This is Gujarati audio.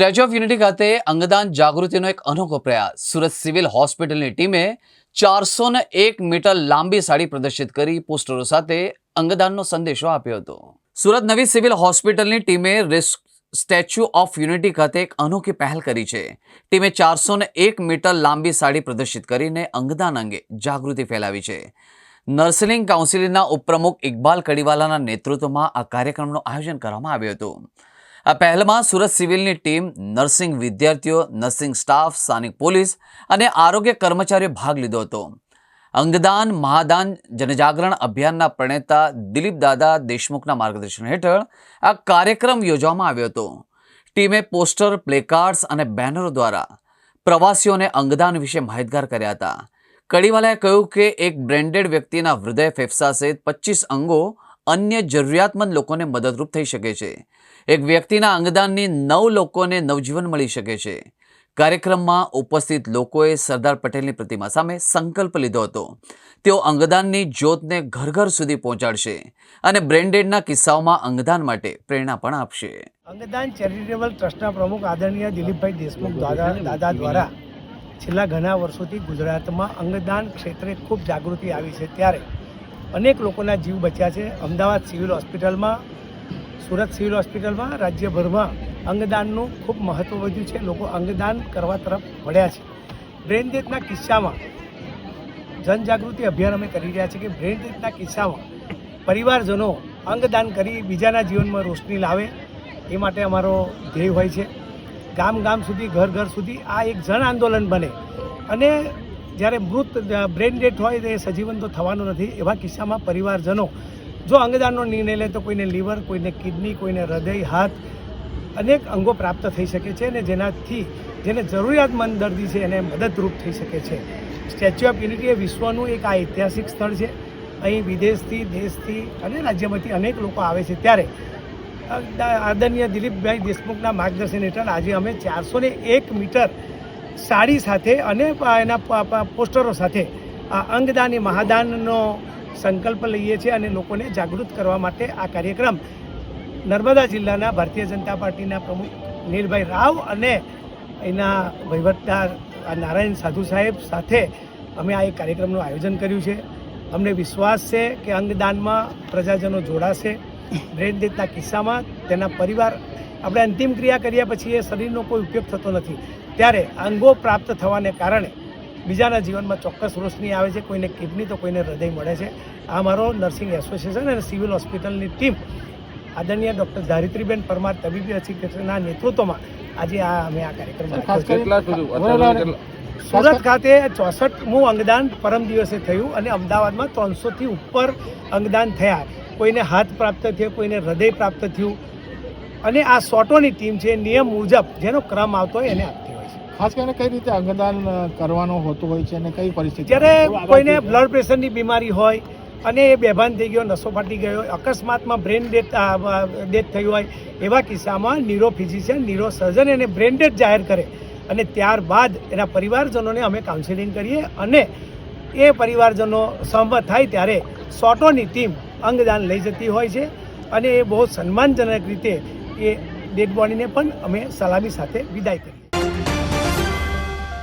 સ્ટેચ્યુ ઓફ યુનિટી ખાતે અંગદાન જાગૃતિનો એક અનોખો પ્રયાસ. સુરત સિવિલ હોસ્પિટલની ટીમે ચારસો એક મીટર લાંબી સાડી પ્રદર્શિત કરી પોસ્ટરો સાથે અંગદાનનો સંદેશો આપ્યો હતો. સુરત નવી સિવિલ હોસ્પિટલની ટીમે રિસ્ક સ્ટેચ્યુ ઓફ યુનિટી ખાતે એક અનોખી પહેલ કરી છે. ટીમે ચારસો એક મીટર લાંબી સાડી પ્રદર્શિત કરીને અંગદાન અંગે જાગૃતિ ફેલાવી છે. નર્સિંગ કાઉન્સિલના ઉપપ્રમુખ ઇકબાલ કડીવાલાના નેતૃત્વમાં આ કાર્યક્રમનું આયોજન કરવામાં આવ્યું હતું. આ પહેલમાં સુરત સિવિલની ટીમ, નર્સિંગ વિદ્યાર્થીઓ, નર્સિંગ સ્ટાફ, સ્થાનિક પોલીસ અને આરોગ્ય કર્મચારીઓ ભાગ લીધો હતો. અંગદાન, મહાદાન, જનજાગરણ અભિયાનના પ્રણેતા દિલીપ દાદા દેશમુખના માર્ગદર્શન હેઠળ આ કાર્યક્રમ યોજવામાં આવ્યો હતો. ટીમે પોસ્ટર, પ્લેકાર્ડ્સ અને બેનરો દ્વારા પ્રવાસીઓને અંગદાન વિશે માહિતગાર કર્યા હતા. કડીવાલાએ કહ્યું કે એક બ્રેન્ડેડ વ્યક્તિના હૃદય ફેફસા સહિત પચીસ અંગો અન્ય જરૂરિયાતમંદ લોકોને મદદરૂપ થઈ શકે છે. એક વ્યક્તિના અંગદાનની નવ લોકોને નવજીવન મળી શકે છે. કાર્યક્રમમાં ઉપસ્થિત લોકોએ સરદાર પટેલની પ્રતિમા સામે સંકલ્પ લીધો હતો. તેઓ અંગદાનની જ્યોતને ઘર ઘર સુધી પહોંચાડશે અને બ્રેન્ડેડના કિસ્સાઓમાં અંગદાન માટે પ્રેરણા પણ આપશે. અંગદાન ચેરિટેબલ ટ્રસ્ટના પ્રમુખ આદરણીય દિલીપભાઈ દેશમુખ દાદા દાદા દ્વારા છેલ્લા ઘણા વર્ષોથી ગુજરાતમાં અંગદાન ક્ષેત્રે ખૂબ જાગૃતિ આવી છે. ત્યારે અનેક લોકોના જીવ બચ્યા છે. અમદાવાદ સિવિલ હોસ્પિટલમાં, સુરત સિવિલ હોસ્પિટલમાં રાજ્યભરમાં અંગદાનનું ખૂબ મહત્ત્વ વધ્યું છે. લોકો અંગદાન કરવા તરફ વળ્યા છે. બ્રેન ડેથના કિસ્સામાં જનજાગૃતિ અભિયાન અમે કરી રહ્યા છીએ કે બ્રેન ડેથના કિસ્સામાં પરિવારજનો અંગદાન કરી બીજાના જીવનમાં રોશની લાવે એ માટે અમારો ધ્યેય હોય છે. ગામ ગામ સુધી, ઘર ઘર સુધી આ એક જન આંદોલન બને અને જ્યારે મૃત બ્રેન ડેથ હોય તે સજીવન તો થવાનું નથી. એવા કિસ્સામાં પરિવારજનો, જો અંગદાનનો નિર્ણય લે તો કોઈને લીવર, કોઈને કિડની, કોઈને હૃદય, હાથ અનેક અંગો પ્રાપ્ત થઈ શકે છે અને જેનાથી, જેને જરૂરિયાતમંદ દર્દી છે એને મદદરૂપ થઈ શકે છે. સ્ટેચ્યુ ઓફ યુનિટી એ વિશ્વનું એક આ ઐતિહાસિક સ્થળ છે. અહીં વિદેશથી, દેશથી અને રાજ્યમાંથી અનેક લોકો આવે છે. ત્યારે આદરણીય દિલીપભાઈ દેશમુખના માર્ગદર્શન હેઠળ આજે અમે ચારસો એક મીટર સાડી સાથે અને એના પોસ્ટરો સાથે આ અંગદાન એ મહાદાનનો સંકલ્પ લઈએ છીએ અને લોકોને જાગૃત કરવા માટે આ કાર્યક્રમ નર્મદા જિલ્લાના ભારતીય જનતા પાર્ટીના પ્રમુખ નીલભાઈ રાવ અને એના વહીવટદાર નારાયણ સાધુ સાહેબ સાથે અમે આ એક કાર્યક્રમનું આયોજન કર્યું છે. અમને વિશ્વાસ છે કે અંગદાનમાં પ્રજાજનો જોડાશે બ્રેન ડેથના કિસ્સામાં તેના પરિવાર, આપણે અંતિમ ક્રિયા કર્યા પછી એ શરીરનો કોઈ ઉપયોગ થતો નથી. ત્યારે અંગો પ્રાપ્ત થવાને કારણે બીજાના જીવનમાં ચોક્કસ રોશની આવે છે. કોઈને કિડની તો કોઈને હૃદય મળે છે. આ મારો નર્સિંગ એસોસિએશન અને સિવિલ હોસ્પિટલની ટીમ આદરણીય ડૉક્ટર ધારિત્રીબેન પરમાર તબીબી અધિક્ષકના નેતૃત્વમાં આજે આ અમે આ કાર્યક્રમ સુરત ખાતે ચોસઠમું અંગદાન પરમ દિવસે થયું અને અમદાવાદમાં ત્રણસોથી ઉપર અંગદાન થયા. કોઈને હાથ પ્રાપ્ત થયો કોઈને હૃદય પ્રાપ્ત થયું. અને આ સોટોની ટીમ છે નિયમ મુજબ જેનો ક્રમ આવતો હોય એને આપતી ખાસ કરીને કઈ રીતે અંગદાન કરવાનો હોતો હોય છે અને કઈ પરિસ્થિતિ જ્યારે કોઈને બ્લડ પ્રેશરની બીમારી હોય અને એ બેભાન થઈ ગયો નસો ફાટી ગયો અકસ્માતમાં બ્રેન ડેથ ડેથ થયું હોય એવા કિસ્સામાં ન્યુરો ફિઝિશિયન ન્યુરો સર્જન એને બ્રેન ડેથ જાહેર કરે. અને ત્યારબાદ એના પરિવારજનોને અમે કાઉન્સેલિંગ કરીએ અને એ પરિવારજનો સહમત થાય ત્યારે સોટોની ટીમ અંગદાન લઈ જતી હોય છે. અને એ બહુ સન્માનજનક રીતે એ ડેડ બોડીને પણ અમે સલામી સાથે વિદાય કરી